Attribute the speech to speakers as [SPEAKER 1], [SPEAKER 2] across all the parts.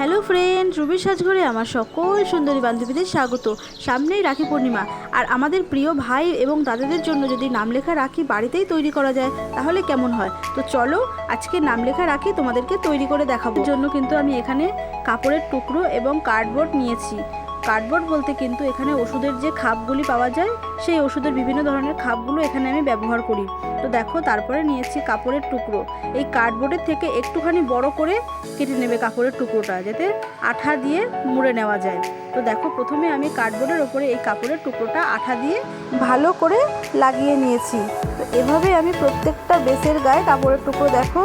[SPEAKER 1] Hello friend রুবির সাজঘরে আমার সকল সুন্দরী বান্ধবীদের স্বাগত। সামনেই রাখি পূর্ণিমা। আর আমাদের প্রিয় ভাই এবং দাদাদের জন্য যদি নাম লেখা রাখি বাড়িতেই তৈরি করা যায়, তাহলে কেমন হয়? তো চলো, আজকে নাম লেখা রাখি তোমাদেরকে তৈরি করে দেখাবো। জন্য কিন্তু আমি এখানে কাপড়ের টুকরো এবং কার্ডবোর্ড নিয়েছি। কার্ডবোর্ড বলতে কিন্তু এখানে ওষুধের যে খাপগুলি পাওয়া যায়, সেই ওষুধের বিভিন্ন ধরনের খাপগুলো এখানে আমি ব্যবহার করি। তো দেখো, তারপরে নিয়েছি কাপড়ের টুকরো। এই কার্ডবোর্ডের থেকে একটুখানি বড় করে কেটে নেবে কাপড়ের টুকরোটা, যাতে আঠা দিয়ে মুড়ে নেওয়া যায়। তো দেখো, প্রথমে আমি কার্ডবোর্ডের ওপরে এই কাপড়ের টুকরোটা আঠা দিয়ে ভালো করে লাগিয়ে নিয়েছি। তো এভাবে আমি প্রত্যেকটা বেসের গায়ে কাপড়ের টুকরো দেখো,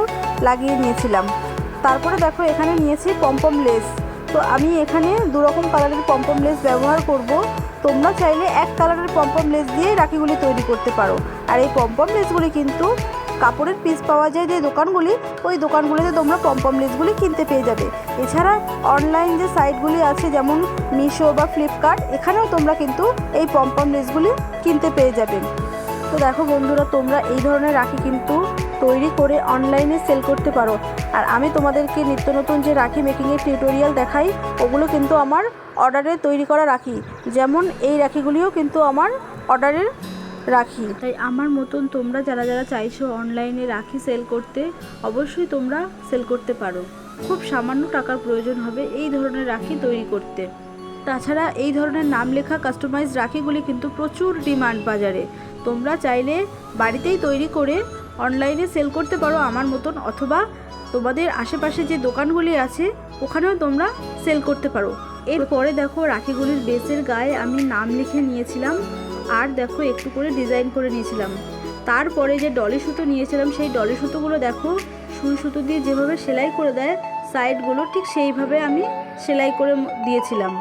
[SPEAKER 1] লাগিয়ে নিয়েছিলাম। তারপরে দেখো, এখানে নিয়েছি পম্পম লেস। তো আমি এখানে দু রকম কালারের পম্পম লেস ব্যবহার করব। তোমরা চাইলে এক কালারের পম্পম লেস দিয়ে রাখিগুলি তৈরি করতে পারো। আর এই পম্পম লেসগুলি কিন্তু কাপড়ের পিস পাওয়া যায় যে দোকানগুলি, ওই দোকানগুলিতে তোমরা পম্পম লেসগুলি কিনতে পেয়ে যাবে। এছাড়া অনলাইন যে সাইটগুলি আছে, যেমন মিশো বা ফ্লিপকার্ট এখানেও তোমরা কিন্তু এই পম্পম লেসগুলি কিনতে পেয়ে যাবে। তো দেখো বন্ধুরা, তোমরা এই ধরনের রাখি কিন্তু তৈরি করে অনলাইনে সেল করতে পারো। আর আমি তোমাদেরকে নিত্য নতুন যে রাখি মেকিংয়ের টিউটোরিয়াল দেখাই, ওগুলো কিন্তু আমার অর্ডারে তৈরি করা রাখি। যেমন এই রাখিগুলিও কিন্তু আমার অর্ডারের রাখি। তাই আমার মতন তোমরা যারা যারা চাইছো অনলাইনে রাখি সেল করতে, অবশ্যই তোমরা সেল করতে পারো। খুব সামান্য টাকার প্রয়োজন হবে এই ধরনের রাখি তৈরি করতে। তাছাড়া এই ধরনের নাম লেখা কাস্টমাইজ রাখিগুলি কিন্তু প্রচুর ডিমান্ড বাজারে। তোমরা চাইলে বাড়িতেই তৈরি করে অনলাইনে সেল করতে পারো আমার মতন অথবা তোমাদের আশেপাশে যে দোকানগুলি আছে, ওখানেও তোমরা সেল করতে পারো। এরপরে দেখো রাখিগুলির বেসের গায়ে আমি নাম লিখে নিয়েছিলাম আর দেখো একটু করে ডিজাইন করে নিয়েছিলাম। তারপরে যে ডলি সুতো নিয়েছিলাম, সেই ডলি সুতোগুলো দেখো সুই সুতো দিয়ে যেভাবে সেলাই করে দেয় সাইডগুলো ঠিক সেইভাবে আমি সেলাই করে দিয়েছিলাম।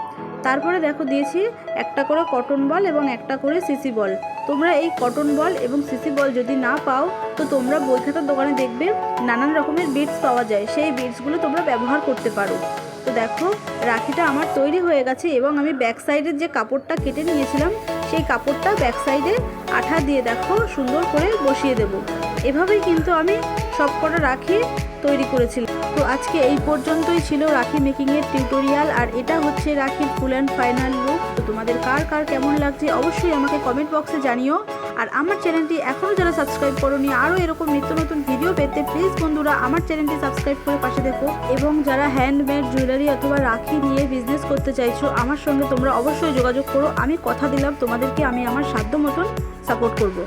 [SPEAKER 1] তারপরে দেখো দিয়েছি একটা করে কটন বল এবং একটা করে সিসি বল তোমরা এই কটন বল এবং সিসি বল যদি না পাও, তো তোমরা বই খাতার দোকানে দেখবে নানান রকমের বিটস পাওয়া যায়। সেই বিটসগুলো তোমরা ব্যবহার করতে পারো। তো দেখো, রাখিটা আমার তৈরি হয়ে গেছে এবং আমি ব্যাক সাইডের যে কাপড়টা কেটে নিয়েছিলাম, সেই কাপড়টা ব্যাক সাইডে আঠা দিয়ে দেখো সুন্দর করে বসিয়ে দেব। এভাবেই কিন্তু আমি সবকটা রাখি তৈরি করেছিল। তো আজকে এই পর্যন্তই ছিল রাখি মেকিংয়ের টিউটোরিয়াল আর এটা হচ্ছে রাখির ফুল অ্যান্ড ফাইনাল লুক তো তোমাদের কার কার কেমন লাগছে অবশ্যই আমাকে কমেন্ট বক্সে জানিও। আর আমার চ্যানেলটি এখনও যারা সাবস্ক্রাইব করোনি, আরও এরকম নিত্য নতুন ভিডিও পেতে প্লিজ বন্ধুরা আমার চ্যানেলটি সাবস্ক্রাইব করে পাশে দেখো। এবং যারা হ্যান্ডমেড জুয়েলারি অথবা রাখি নিয়ে বিজনেস করতে চাইছো, আমার সঙ্গে তোমরা অবশ্যই যোগাযোগ করো। আমি কথা দিলাম, তোমাদেরকে আমি আমার সাধ্য মতন সাপোর্ট করব।